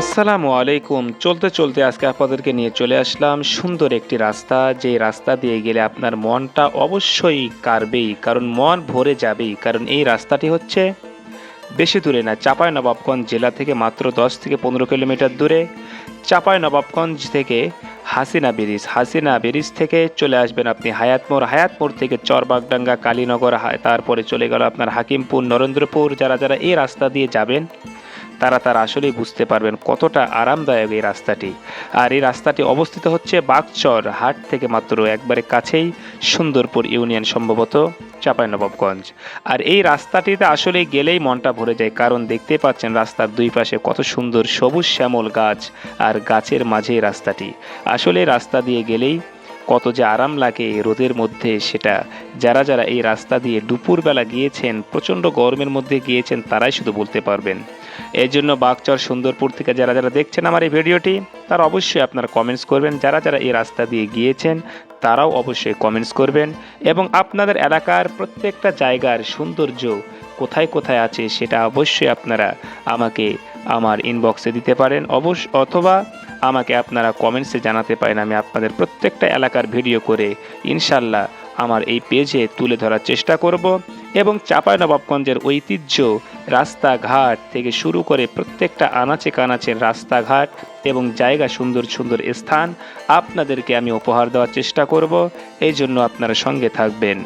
আসসালামু আলাইকুম। চলতে চলতে আজকে আপনাদেরকে নিয়ে চলে আসলাম সুন্দর একটি রাস্তা। যে রাস্তা দিয়ে গেলে আপনার মনটা অবশ্যই কারবেই কারণ মন ভরে যাবেই। কারণ এই রাস্তাটি হচ্ছে বেশি দূরে না চাপাই নবাবগঞ্জ জেলা থেকে মাত্র দশ থেকে পনেরো কিলোমিটার দূরে। চাপাই নবাবগঞ্জ থেকে হাসিনা ব্রিজ। হাসিনা ব্রিজ থেকে চলে আসবেন আপনি হায়াতমোড় হায়াতমোড় থেকে চরবাগডাঙ্গা, কালীনগর তারপরে চলে গেল আপনার হাকিমপুর, নরেন্দ্রপুর। যারা যারা এই রাস্তা দিয়ে যাবেন তারা তারা আসলেই বুঝতে পারবেন কতটা আরামদায়ক এই রাস্তাটি। আর এই রাস্তাটি অবস্থিত হচ্ছে বাগচর হাট থেকে মাত্র একবারে কাছেই সুন্দরপুর ইউনিয়ন সম্ভবত চাঁপাইনবাবগঞ্জ। আর এই রাস্তাটিতে আসলে গেলেই মনটা ভরে যায়, কারণ দেখতে পাচ্ছেন রাস্তার দুই পাশে কত সুন্দর সবুজ শ্যামল গাছ আর গাছের মাঝে রাস্তাটি। আসলে রাস্তা দিয়ে গেলেই কত যে আরাম লাগে রোদের মধ্যে সেটা। যারা যারা এই রাস্তা দিয়ে দুপুরবেলা গিয়েছেন, প্রচণ্ড গরমের মধ্যে গিয়েছেন, তারাই শুধু বলতে পারবেন। এর জন্য বাগচর সুন্দরপুর থেকে যারা যারা দেখছেন আমার এই ভিডিওটি, তার অবশ্যই আপনারা কমেন্টস করবেন। যারা যারা এই রাস্তা দিয়ে গিয়েছেন তারাও অবশ্যই কমেন্টস করবেন এবং আপনাদের এলাকার প্রত্যেকটা জায়গার সৌন্দর্য কোথায় কোথায় আছে সেটা অবশ্যই আপনারা আমাকে আমার ইনবক্সে দিতে পারেন। অবশ্য অথবা আমাকে আপনারা কমেন্টসে জানাতে পারেন। আমি আপনাদের প্রত্যেকটা এলাকার ভিডিও করে ইনশাল্লাহ আমার এই পেজে তুলে ধরার চেষ্টা করব। এবং চাঁপাইনবাবগঞ্জের ঐতিহ্য রাস্তাঘাট থেকে শুরু করে প্রত্যেকটা আনাচে কানাচের রাস্তাঘাট এবং জায়গা সুন্দর সুন্দর স্থান আপনাদেরকে আমি উপহার দেওয়ার চেষ্টা করব। এই জন্য আপনারা সঙ্গে থাকবেন।